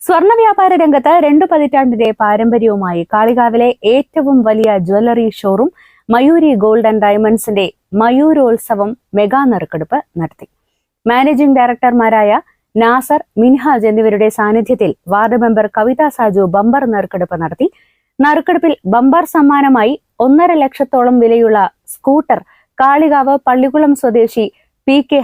സ്വർണ വ്യാപാര രംഗത്ത് രണ്ടു പതിറ്റാണ്ടിന്റെ പാരമ്പര്യവുമായി കാളികാവിലെ ഏറ്റവും വലിയ jewellery showroom Mayuri gold and ഡയമണ്ട്സിന്റെ മയൂരോത്സവം മെഗാ നറുക്കെടുപ്പ് നടത്തി. മാനേജിംഗ് ഡയറക്ടർമാരായ നാസർ മിൻഹാജ് എന്നിവരുടെ സാന്നിധ്യത്തിൽ ward member Kavitha Saju bumper നറുക്കെടുപ്പ് നടത്തി. നറുക്കെടുപ്പിൽ ബമ്പർ സമ്മാനമായി ഒന്നര ലക്ഷത്തോളം വിലയുള്ള സ്കൂട്ടർ കാളികാവ് പള്ളിക്കുളം സ്വദേശി പി കെ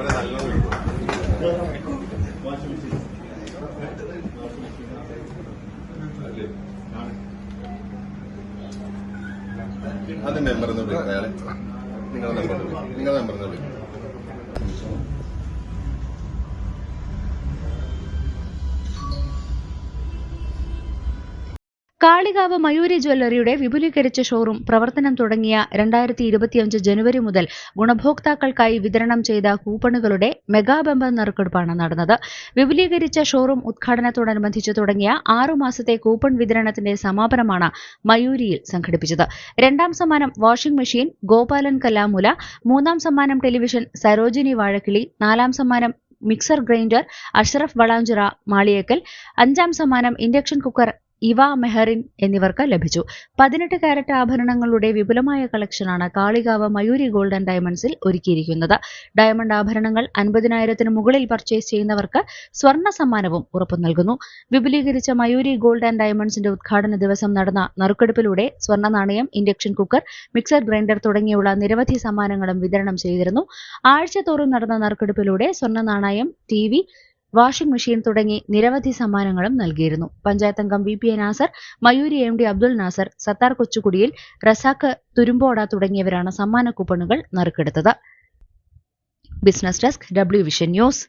ഹമീദ് അലിക്കാണ് ലഭിച്ചത് അത് മെമ്പർ എന്ന് വിളിക്കുക അയാളെ നിങ്ങളുടെ നമ്പർ നിങ്ങളുടെ നമ്പർ എന്ന് വിളിക്കും കാളികാവ് മയൂരി ജ്വല്ലറിയുടെ വിപുലീകരിച്ച ഷോറൂം പ്രവർത്തനം തുടങ്ങിയ രണ്ടായിരത്തി ഇരുപത്തിയഞ്ച് ജനുവരി മുതൽ ഗുണഭോക്താക്കൾക്കായി വിതരണം ചെയ്ത കൂപ്പണുകളുടെ മെഗാ ബമ്പർ നറുക്കെടുപ്പാണ് നടന്നത്. വിപുലീകരിച്ച ഷോറൂം ഉദ്ഘാടനത്തോടനുബന്ധിച്ച് തുടങ്ങിയ ആറുമാസത്തെ കൂപ്പൺ വിതരണത്തിന്റെ സമാപനമാണ് മയൂരിയിൽ സംഘടിപ്പിച്ചത്. രണ്ടാം സമ്മാനം വാഷിംഗ് മെഷീൻ ഗോപാലൻ കല്ലാമുല മൂന്നാം സമ്മാനം ടെലിവിഷൻ സരോജിനി വാഴക്കിളി നാലാം സമ്മാനം മിക്സർ ഗ്രൈൻഡർ അഷ്റഫ് വളാഞ്ചിറ മാളിയേക്കൽ അഞ്ചാം സമ്മാനം ഇൻഡക്ഷൻ കുക്കർ ഇവ മെഹറിൻ എന്നിവർക്ക് ലഭിച്ചു. പതിനെട്ട് കാരറ്റ് ആഭരണങ്ങളുടെ വിപുലമായ കളക്ഷനാണ് കാളികാവ് മയൂരി ഗോൾഡൻ ഡയമണ്ട്സിൽ ഒരുക്കിയിരിക്കുന്നത്. ഡയമണ്ട് ആഭരണങ്ങൾ അൻപതിനായിരത്തിന് മുകളിൽ പർച്ചേസ് ചെയ്യുന്നവർക്ക് സ്വർണ സമ്മാനവും ഉറപ്പു നൽകുന്നു. വിപുലീകരിച്ച മയൂരി ഗോൾഡ് ആൻഡ് ഡയമണ്ട്സിന്റെ ഉദ്ഘാടന ദിവസം നടന്ന നറുക്കെടുപ്പിലൂടെ സ്വർണ നാണയം ഇൻഡക്ഷൻ കുക്കർ മിക്സർ ഗ്രൈൻഡർ തുടങ്ങിയുള്ള നിരവധി സമ്മാനങ്ങളും വിതരണം ചെയ്തിരുന്നു. ആഴ്ചതോറും നടന്ന നറുക്കെടുപ്പിലൂടെ സ്വർണ നാണയം ടി വാഷിംഗ് മെഷീൻ തുടങ്ങി നിരവധി സമ്മാനങ്ങളും നൽകിയിരുന്നു. പഞ്ചായത്ത് അംഗം V P A Nasar Mayuri M D Abdul Nasar Sathar Kochukudiyil Razak Thurumpoda തുടങ്ങിയവരാണ് സമ്മാന കൂപ്പണുകൾ നറുക്കെടുത്തത്. Business desk W vision news